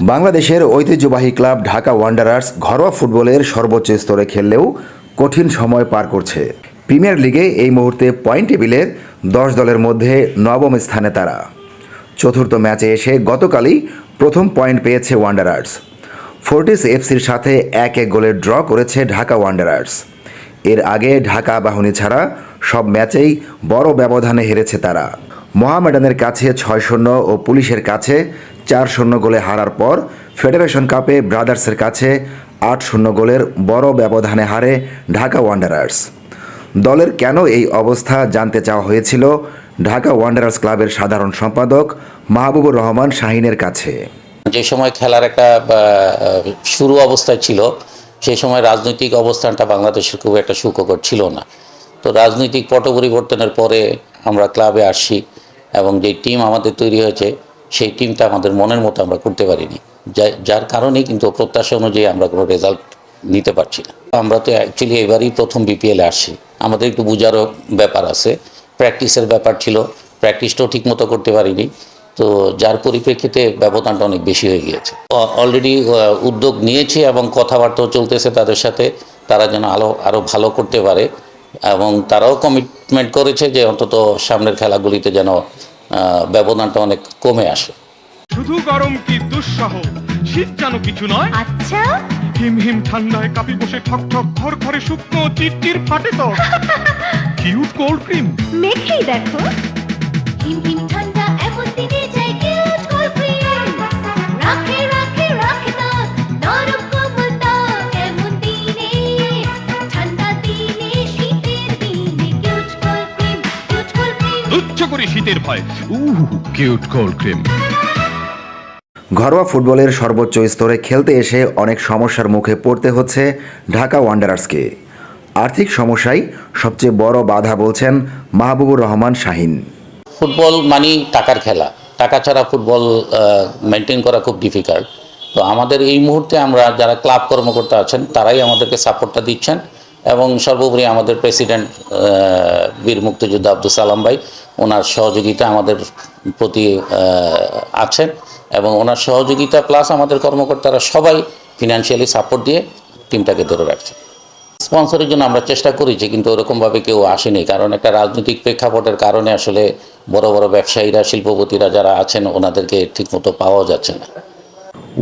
বাংলাদেশের ঐতিহ্যবাহী club Dhaka Wanderers ঘরোয়া ফুটবলের সর্বোচ্চ স্তরে খেললেও কঠিন সময় পার করছে। প্রিমিয়ার লিগে এই মুহূর্তে পয়েন্ট টেবিলের দশ দলের মধ্যে নবম স্থানে তারা। চতুর্থ ম্যাচে এসে গতকালই প্রথম পয়েন্ট পেয়েছে ওয়ান্ডারার্স। ফোর্টিস এফসির সাথে এক এক গোলে ড্র করেছে ঢাকা ওয়ান্ডারার্স। এর আগে ঢাকা বাহিনী ছাড়া সব ম্যাচেই বড় ব্যবধানে হেরেছে তারা। মোহামেডানের কাছে ছয় শূন্য ও পুলিশের কাছে চার শূন্য গোলে হারার পর ফেডারেশন কাপে ব্রাদার্সের কাছে আট শূন্য গোলের বড় ব্যবধানে হারে ঢাকা ওয়ান্ডারার্স। দলের কেন এই অবস্থা জানতে চাওয়া হয়েছিল ঢাকা ওয়ান্ডারার্স ক্লাবের সাধারণ সম্পাদক মাহবুবুর রহমান শাহিনের কাছে। যে সময় খেলার একটা শুরু অবস্থায় ছিল, সেই সময় রাজনৈতিক অবস্থানটা বাংলাদেশের খুব একটা সুখকর ছিল না। তো রাজনৈতিক পট পরিবর্তনের পরে আমরা ক্লাবে আসছি এবং যে টিম আমাদের তৈরি হয়েছে সেই টিমটা আমাদের মনের মতো আমরা করতে পারিনি। যার কারণে কিন্তু প্রত্যাশা অনুযায়ী আমরা কোনো রেজাল্ট নিতে পারছি না। আমরা তো অ্যাকচুয়ালি এবারই প্রথম বিপিএলে আসছি। আমাদের একটু বুঝারও ব্যাপার আছে। প্র্যাকটিসের ব্যাপার ছিল। প্র্যাকটিসটাও ঠিকমতো করতে পারিনি। তো যার পরিপ্রেক্ষিতে ব্যবধানটা অনেক বেশি হয়ে গিয়েছে। অলরেডি উদ্যোগ নিয়েছে এবং কথাবার্তাও চলতেছে তাদের সাথে। তারা যেন আলো আরও ভালো করতে পারে। এবং তারাও কমিটমেন্ট করেছে যে অন্তত সামনের খেলাগুলিতে যেন ব্যবধানটা অনেক কমে আসে। শুধু গরম কি দুঃসহ? শীত যেন কিছু নয়। আচ্ছা? হিম হিম ঠান্ডায় কাপি বসে ঠক ঠক ঘর ঘরে শুকনো চিরচির ফাটে তো কিউট কোল্ড ক্রিম মেখেই দেখো। হিম হিম ঠান্ডা করে শীতের ভয়। উহ কিউট কোল্ড ক্রিম ঘরোয়া ফুটবলের সর্বোচ্চ স্তরে খেলতে এসে অনেক সমস্যার মুখে পড়তে হচ্ছে ঢাকা ওয়ান্ডারার্সকে। আর্থিক সমস্যাই সবচেয়ে বড় বাধা বলছেন মাহবুবুর রহমান শাহিন। ফুটবল মানি টাকার খেলা। টাকা ছাড়া ফুটবল মেনটেন করা খুব ডিফিকাল্ট তো আমাদের এই মুহূর্তে আমরা যারা ক্লাব কর্মকর্তা আছেন তারাই আমাদেরকে সাপোর্টটা দিচ্ছেন এবং সর্বোপরি আমাদের প্রেসিডেন্ট বীর মুক্তিযোদ্ধা আব্দুল সালাম ভাই ওনার সহযোগিতা আমাদের প্রতি আছেন এবং ওনার সহযোগিতা প্লাস আমাদের কর্মকর্তারা সবাই ফিনান্সিয়ালি সাপোর্ট দিয়ে টিমটাকে ধরে রাখছে। স্পন্সরের জন্য আমরা চেষ্টা করেছি কিন্তু ওরকমভাবে কেউ আসেনি, কারণ একটা রাজনৈতিক প্রেক্ষাপটের কারণে আসলে বড় বড় ব্যবসায়ীরা, শিল্পপতিরা যারা আছেন ওনাদেরকে ঠিকমতো পাওয়া যাচ্ছে না।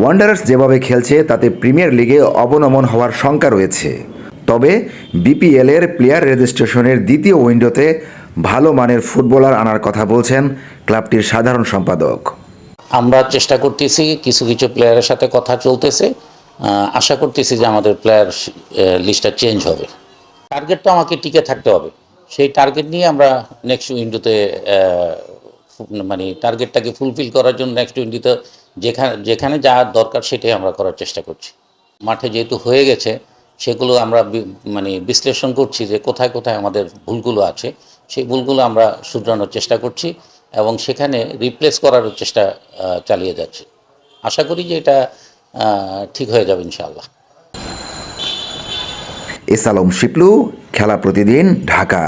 ওয়ান্ডারার্স যেভাবে খেলছে, তাতে প্রিমিয়ার লিগে অবনমন হওয়ার শঙ্কা রয়েছে। তবে বিপিএল এর প্লেয়ার রেজিস্ট্রেশনের দ্বিতীয় উইন্ডোতে ভালো মানের ফুটবলার আনার কথা বলছেন ক্লাবটির সাধারণ সম্পাদক। আমরা চেষ্টা করতেছি কিছু কিছু প্লেয়ারের সাথে কথা চলতেছে। আশা করতেছি যে আমাদের প্লেয়ার লিস্টটা চেঞ্জ হবে। টার্গেটটা আমাকে টিকে থাকতে হবে। সেই টার্গেট নিয়ে আমরা নেক্সট উইন্ডোতে মানে টার্গেটটাকে ফুলফিল করার জন্য নেক্সট উইন্ডোতে যেখানে যেখানে যা দরকার সেটাই আমরা করার চেষ্টা করছি। মাঠে যেহেতু হয়ে গেছে, সেগুলো আমরা মানে বিশ্লেষণ করছি যে কোথায় কোথায় আমাদের ভুলগুলো আছে। সেই ভুলগুলো আমরা শুধরানোর চেষ্টা করছি এবং সেখানে রিপ্লেস করারও চেষ্টা চালিয়ে যাচ্ছি। আশা করি যে এটা ঠিক হয়ে যাবে ইনশাআল্লাহ। এসালম শিপলু, খেলা প্রতিদিন ঢাকা।